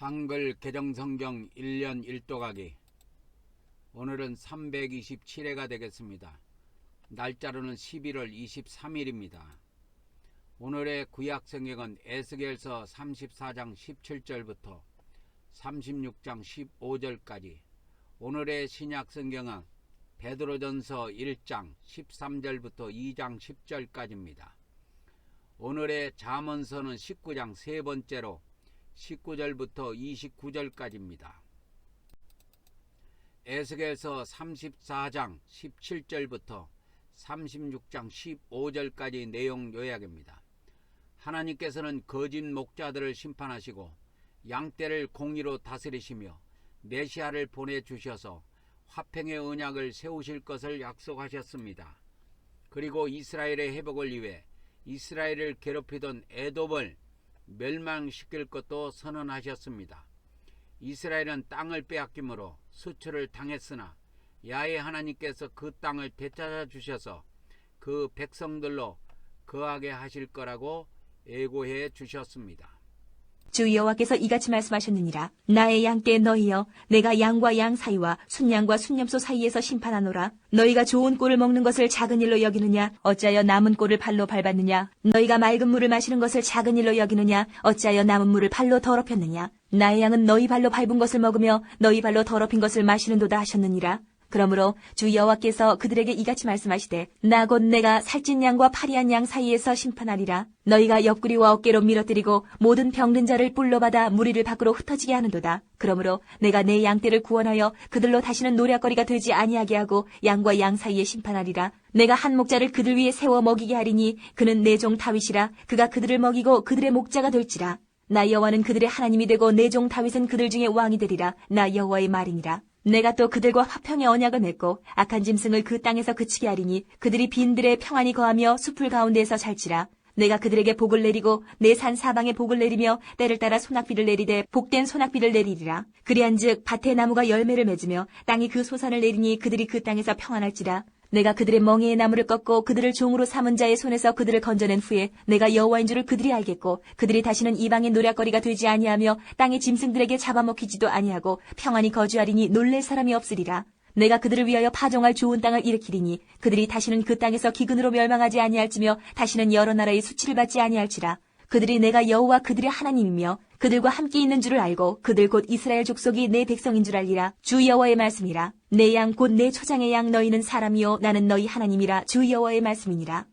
한글 개정성경 1년 1도가기 오늘은 327회가 되겠습니다. 날짜로는 11월 23일입니다. 오늘의 구약 성경은 에스겔서 34장 17절부터 36장 15절까지 오늘의 신약 성경은 베드로전서 1장 13절부터 2장 10절까지입니다. 오늘의 잠언서는 19장 세 번째로 19절부터 29절까지입니다. 에스겔서 34장 17절부터 36장 15절까지 내용 요약입니다. 하나님께서는 거짓 목자들을 심판하시고 양떼를 공의로 다스리시며 메시아를 보내주셔서 화평의 언약을 세우실 것을 약속하셨습니다. 그리고 이스라엘의 회복을 위해 이스라엘을 괴롭히던 에돔을 멸망시킬 것도 선언하셨습니다. 이스라엘은 땅을 빼앗김으로 수출을 당했으나 야훼 하나님께서 그 땅을 되찾아 주셔서 그 백성들로 거하게 하실 거라고 예고해 주셨습니다. 주 여호와께서 이같이 말씀하셨느니라. 나의 양떼 너희여 내가 양과 양 사이와 순양과 순염소 사이에서 심판하노라. 너희가 좋은 꼴을 먹는 것을 작은 일로 여기느냐? 어찌하여 남은 꼴을 발로 밟았느냐? 너희가 맑은 물을 마시는 것을 작은 일로 여기느냐? 어찌하여 남은 물을 발로 더럽혔느냐? 나의 양은 너희 발로 밟은 것을 먹으며 너희 발로 더럽힌 것을 마시는도다 하셨느니라 그러므로 주 여호와께서 그들에게 이같이 말씀하시되 나 곧 내가 살찐 양과 파리한 양 사이에서 심판하리라. 너희가 옆구리와 어깨로 밀어뜨리고 모든 병든 자를 뿔로 받아 무리를 밖으로 흩어지게 하는도다. 그러므로 내가 내 양떼를 구원하여 그들로 다시는 노략거리가 되지 아니하게 하고 양과 양 사이에 심판하리라. 내가 한 목자를 그들 위에 세워 먹이게 하리니 그는 내 종 다윗이라. 그가 그들을 먹이고 그들의 목자가 될지라. 나 여호와는 그들의 하나님이 되고 내 종 다윗은 그들 중에 왕이 되리라. 나 여호와의 말이니라 내가 또 그들과 화평의 언약을 맺고 악한 짐승을 그 땅에서 그치게 하리니 그들이 빈들에 평안히 거하며 숲을 가운데에서 살지라. 내가 그들에게 복을 내리고 내 산 사방에 복을 내리며 때를 따라 소낙비를 내리되 복된 소낙비를 내리리라. 그리한즉 밭에 나무가 열매를 맺으며 땅이 그 소산을 내리니 그들이 그 땅에서 평안할지라. 내가 그들의 멍에의 나무를 꺾고 그들을 종으로 삼은 자의 손에서 그들을 건져낸 후에 내가 여호와인 줄을 그들이 알겠고 그들이 다시는 이방의 노략거리가 되지 아니하며 땅의 짐승들에게 잡아먹히지도 아니하고 평안히 거주하리니 놀랄 사람이 없으리라. 내가 그들을 위하여 파종할 좋은 땅을 일으키리니 그들이 다시는 그 땅에서 기근으로 멸망하지 아니할지며 다시는 여러 나라의 수치를 받지 아니할지라. 그들이 내가 여호와 그들의 하나님이며 그들과 함께 있는 줄을 알고 그들 곧 이스라엘 족속이 내 백성인 줄 알리라. 주 여호와의 말씀이라. 내 양 곧 내 초장의 양 너희는 사람이요 나는 너희 하나님이라. 주 여호와의 말씀이니라.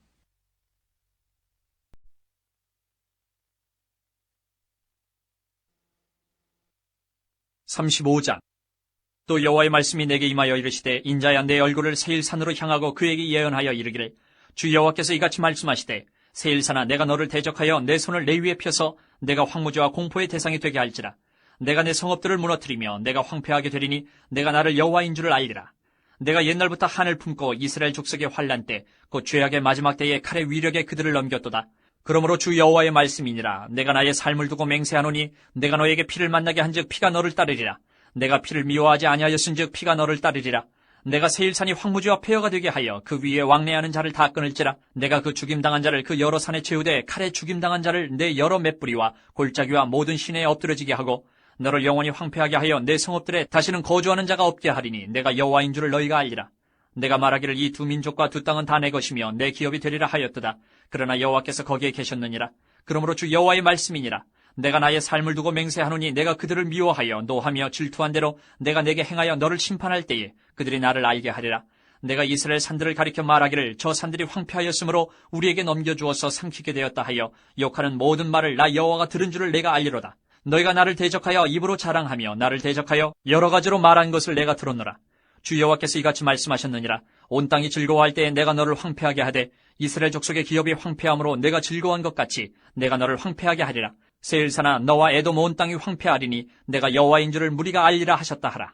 삼십오 장또 여호와의 말씀이 내게 임하여 이르시되 인자야 내 얼굴을 세일산으로 향하고 그에게 예언하여 이르기를 주 여호와께서 이같이 말씀하시되 세일산아 내가 너를 대적하여 내 손을 내 위에 펴서 내가 황무지와 공포의 대상이 되게 할지라 내가 내 성읍들을 무너뜨리며 내가 황폐하게 되리니 내가 나를 여호와인 줄을 알리라. 내가 옛날부터 한을 품고 이스라엘 족속의 환란 때 곧 죄악의 마지막 때에 칼의 위력에 그들을 넘겼도다. 그러므로 주 여호와의 말씀이니라. 내가 나의 삶을 두고 맹세하노니 내가 너에게 피를 만나게 한즉 피가 너를 따르리라. 내가 피를 미워하지 아니하였은즉 피가 너를 따르리라. 내가 세일산이 황무지와 폐허가 되게 하여 그 위에 왕래하는 자를 다 끊을지라. 내가 그 죽임당한 자를 그 여러 산에 채우되 칼에 죽임당한 자를 내 여러 맷뿌리와 골짜기와 모든 시내에 엎드러지게 하고 너를 영원히 황폐하게 하여 내 성읍들에 다시는 거주하는 자가 없게 하리니 내가 여호와인 줄을 너희가 알리라 내가 말하기를 이 두 민족과 두 땅은 다 내 것이며 내 기업이 되리라 하였도다 그러나 여호와께서 거기에 계셨느니라 그러므로 주 여호와의 말씀이니라 내가 나의 삶을 두고 맹세하노니 내가 그들을 미워하여 노하며 질투한 대로 내가 내게 행하여 너를 심판할 때에 그들이 나를 알게 하리라. 내가 이스라엘 산들을 가리켜 말하기를 저 산들이 황폐하였으므로 우리에게 넘겨주어서 삼키게 되었다 하여 욕하는 모든 말을 나 여호와가 들은 줄을 내가 알리로다. 너희가 나를 대적하여 입으로 자랑하며 나를 대적하여 여러 가지로 말한 것을 내가 들었노라. 주 여호와께서 이같이 말씀하셨느니라. 온 땅이 즐거워할 때에 내가 너를 황폐하게 하되 이스라엘 족속의 기업이 황폐함으로 내가 즐거워한 것 같이 내가 너를 황폐하게 하리라. 세일사나 너와 에돔 온 땅이 황폐하리니 내가 여호와인 줄을 무리가 알리라 하셨다 하라.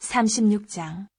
36장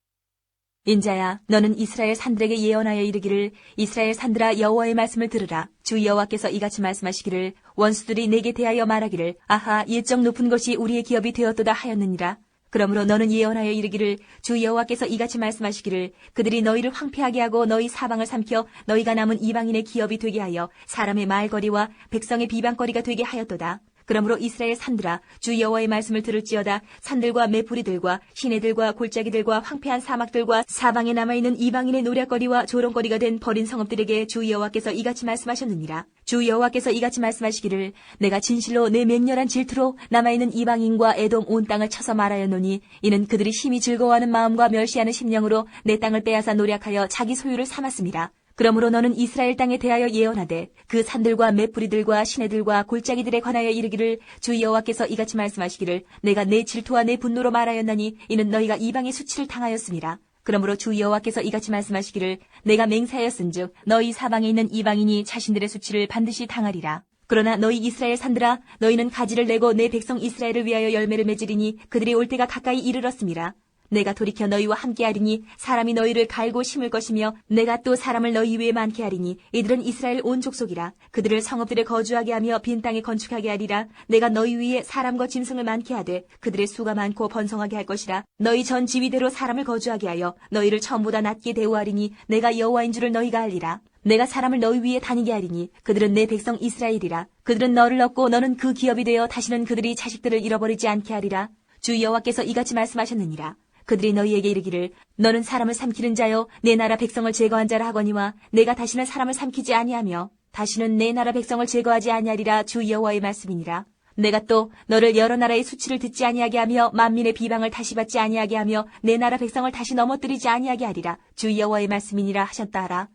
인자야 너는 이스라엘 산들에게 예언하여 이르기를 이스라엘 산들아 여호와의 말씀을 들으라 주 여호와께서 이같이 말씀하시기를 원수들이 내게 대하여 말하기를 아하 일정 높은 것이 우리의 기업이 되었도다 하였느니라 그러므로 너는 예언하여 이르기를 주 여호와께서 이같이 말씀하시기를 그들이 너희를 황폐하게 하고 너희 사방을 삼켜 너희가 남은 이방인의 기업이 되게 하여 사람의 말거리와 백성의 비방거리가 되게 하였도다. 그러므로 이스라엘 산들아 주 여호와의 말씀을 들을지어다 산들과 메풀이들과 시내들과 골짜기들과 황폐한 사막들과 사방에 남아 있는 이방인의 노략거리와 조롱거리가 된 버린 성읍들에게 주 여호와께서 이같이 말씀하셨느니라 주 여호와께서 이같이 말씀하시기를 내가 진실로 내 맹렬한 질투로 남아 있는 이방인과 에돔 온 땅을 쳐서 말하였노니 이는 그들이 힘이 즐거워하는 마음과 멸시하는 심령으로 내 땅을 빼앗아 노략하여 자기 소유를 삼았습니다. 그러므로 너는 이스라엘 땅에 대하여 예언하되 그 산들과 메뿌리들과 시내들과 골짜기들에 관하여 이르기를 주 여호와께서 이같이 말씀하시기를 내가 내 질투와 내 분노로 말하였나니 이는 너희가 이방의 수치를 당하였습니다. 그러므로 주 여호와께서 이같이 말씀하시기를 내가 맹세하였은즉 너희 사방에 있는 이방인이 자신들의 수치를 반드시 당하리라. 그러나 너희 이스라엘 산들아 너희는 가지를 내고 내 백성 이스라엘을 위하여 열매를 맺으리니 그들이 올 때가 가까이 이르렀습니다. 내가 돌이켜 너희와 함께 하리니 사람이 너희를 갈고 심을 것이며 내가 또 사람을 너희 위에 많게 하리니 이들은 이스라엘 온 족속이라. 그들을 성읍들에 거주하게 하며 빈 땅에 건축하게 하리라. 내가 너희 위에 사람과 짐승을 많게 하되 그들의 수가 많고 번성하게 할 것이라. 너희 전 지위대로 사람을 거주하게 하여 너희를 처음보다 낮게 대우하리니 내가 여호와인 줄을 너희가 알리라. 내가 사람을 너희 위에 다니게 하리니 그들은 내 백성 이스라엘이라. 그들은 너를 얻고 너는 그 기업이 되어 다시는 그들이 자식들을 잃어버리지 않게 하리라. 주 여호와께서 이같이 말씀하셨느니라 그들이 너희에게 이르기를 너는 사람을 삼키는 자요. 내 나라 백성을 제거한 자라 하거니와 내가 다시는 사람을 삼키지 아니하며 다시는 내 나라 백성을 제거하지 아니하리라 주 여호와의 말씀이니라. 내가 또 너를 여러 나라의 수치를 듣지 아니하게 하며 만민의 비방을 다시 받지 아니하게 하며 내 나라 백성을 다시 넘어뜨리지 아니하게 하리라. 주 여호와의 말씀이니라 하셨다 하라.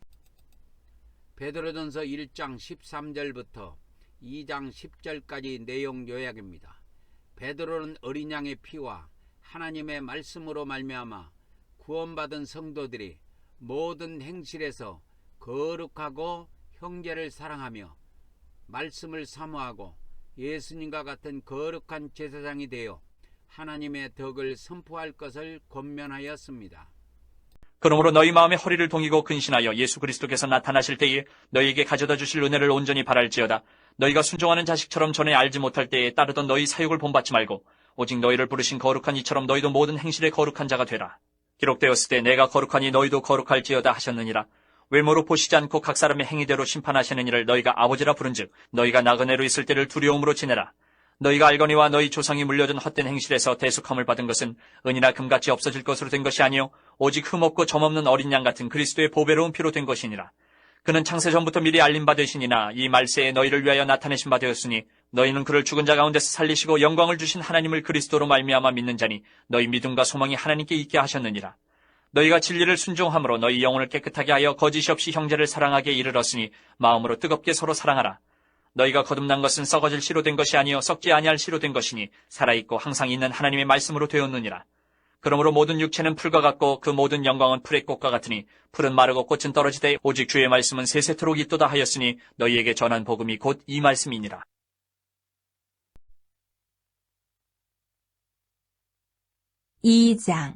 베드로전서 1장 13절부터 2장 10절까지 내용 요약입니다. 베드로는 어린 양의 피와 하나님의 말씀으로 말미암아 구원받은 성도들이 모든 행실에서 거룩하고 형제를 사랑하며 말씀을 사모하고 예수님과 같은 거룩한 제사장이 되어 하나님의 덕을 선포할 것을 권면하였습니다. 그러므로 너희 마음에 허리를 동이고 근신하여 예수 그리스도께서 나타나실 때에 너희에게 가져다 주실 은혜를 온전히 바랄지어다. 너희가 순종하는 자식처럼 전에 알지 못할 때에 따르던 너희 사욕을 본받지 말고 오직 너희를 부르신 거룩한 이처럼 너희도 모든 행실에 거룩한 자가 되라. 기록되었을 때 내가 거룩하니 너희도 거룩할지어다 하셨느니라. 외모로 보시지 않고 각 사람의 행위대로 심판하시는 이를 너희가 아버지라 부른즉 너희가 나그네로 있을 때를 두려움으로 지내라. 너희가 알거니와 너희 조상이 물려준 헛된 행실에서 대속함을 받은 것은 은이나 금같이 없어질 것으로 된 것이 아니요 오직 흠없고 점없는 어린 양 같은 그리스도의 보배로운 피로 된 것이니라. 그는 창세 전부터 미리 알림 받으시니나 이 말세에 너희를 위하여 나타내신 바 되었으니 너희는 그를 죽은 자 가운데서 살리시고 영광을 주신 하나님을 그리스도로 말미암아 믿는 자니 너희 믿음과 소망이 하나님께 있게 하셨느니라. 너희가 진리를 순종함으로 너희 영혼을 깨끗하게 하여 거짓이 없이 형제를 사랑하게 이르렀으니 마음으로 뜨겁게 서로 사랑하라. 너희가 거듭난 것은 썩어질 씨로 된 것이 아니요 썩지 아니할 씨로 된 것이니 살아있고 항상 있는 하나님의 말씀으로 되었느니라. 그러므로 모든 육체는 풀과 같고 그 모든 영광은 풀의 꽃과 같으니 풀은 마르고 꽃은 떨어지되 오직 주의 말씀은 세세토록 있도다 하였으니 너희에게 전한 복음이 곧 이 말씀이니라. 이장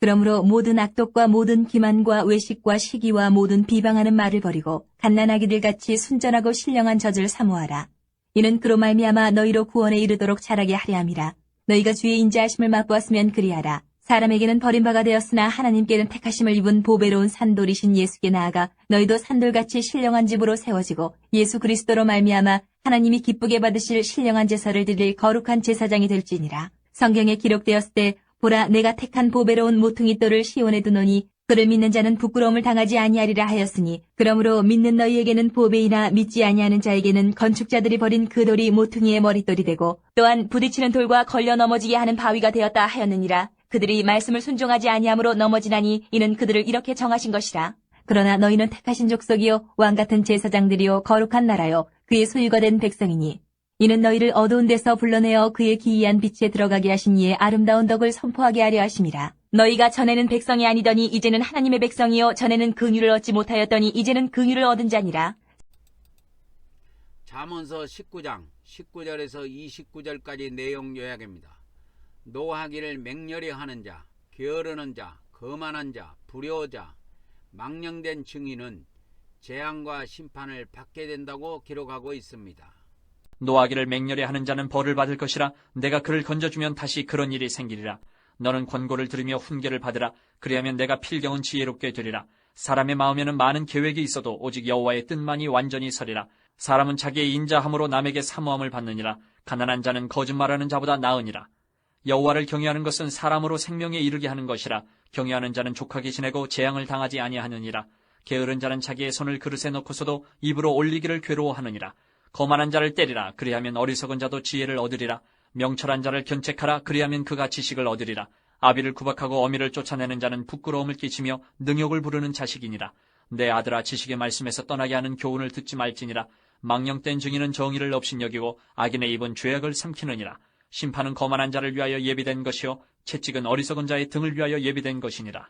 그러므로 모든 악독과 모든 기만과 외식과 시기와 모든 비방하는 말을 버리고 갓난아기들 같이 순전하고 신령한 젖을 사모하라. 이는 그로 말미암아 너희로 구원에 이르도록 자라게 하려 함이라. 너희가 주의 인자하심을 맛보았으면 그리하라. 사람에게는 버림바가 되었으나 하나님께는 택하심을 입은 보배로운 산돌이신 예수께 나아가 너희도 산돌같이 신령한 집으로 세워지고 예수 그리스도로 말미암아 하나님이 기쁘게 받으실 신령한 제사를 드릴 거룩한 제사장이 될지니라. 성경에 기록되었을 때 보라 내가 택한 보배로운 모퉁이 돌을 시온에 두노니 그를 믿는 자는 부끄러움을 당하지 아니하리라 하였으니 그러므로 믿는 너희에게는 보배이나 믿지 아니하는 자에게는 건축자들이 버린 그 돌이 모퉁이의 머릿돌이 되고 또한 부딪히는 돌과 걸려 넘어지게 하는 바위가 되었다 하였느니라. 그들이 말씀을 순종하지 아니함으로 넘어지나니 이는 그들을 이렇게 정하신 것이라. 그러나 너희는 택하신 족속이요 왕 같은 제사장들이요 거룩한 나라요 그의 소유가 된 백성이니 이는 너희를 어두운 데서 불러내어 그의 기이한 빛에 들어가게 하신 이의 아름다운 덕을 선포하게 하려 하심이라. 너희가 전에는 백성이 아니더니 이제는 하나님의 백성이요 전에는 긍휼을 얻지 못하였더니 이제는 긍휼을 얻은 자니라. 잠언서 19장 19절에서 29절까지 내용 요약입니다. 노하기를 맹렬히 하는 자, 게으르는 자, 거만한 자, 불효자, 망령된 증인은 재앙과 심판을 받게 된다고 기록하고 있습니다. 노하기를 맹렬히 하는 자는 벌을 받을 것이라 내가 그를 건져주면 다시 그런 일이 생기리라. 너는 권고를 들으며 훈계를 받으라. 그리하면 내가 필경은 지혜롭게 되리라. 사람의 마음에는 많은 계획이 있어도 오직 여호와의 뜻만이 완전히 서리라. 사람은 자기의 인자함으로 남에게 사모함을 받느니라. 가난한 자는 거짓말하는 자보다 나으니라. 여호와를 경외하는 것은 사람으로 생명에 이르게 하는 것이라. 경외하는 자는 족하게 지내고 재앙을 당하지 아니하느니라. 게으른 자는 자기의 손을 그릇에 넣고서도 입으로 올리기를 괴로워하느니라. 거만한 자를 때리라. 그리하면 어리석은 자도 지혜를 얻으리라. 명철한 자를 견책하라. 그리하면 그가 지식을 얻으리라. 아비를 구박하고 어미를 쫓아내는 자는 부끄러움을 끼치며 능욕을 부르는 자식이니라. 내 아들아 지식의 말씀에서 떠나게 하는 교훈을 듣지 말지니라. 망령된 증인은 정의를 업신여기고 악인의 입은 죄악을 삼키느니라. 심판은 거만한 자를 위하여 예비된 것이요 채찍은 어리석은 자의 등을 위하여 예비된 것이니라.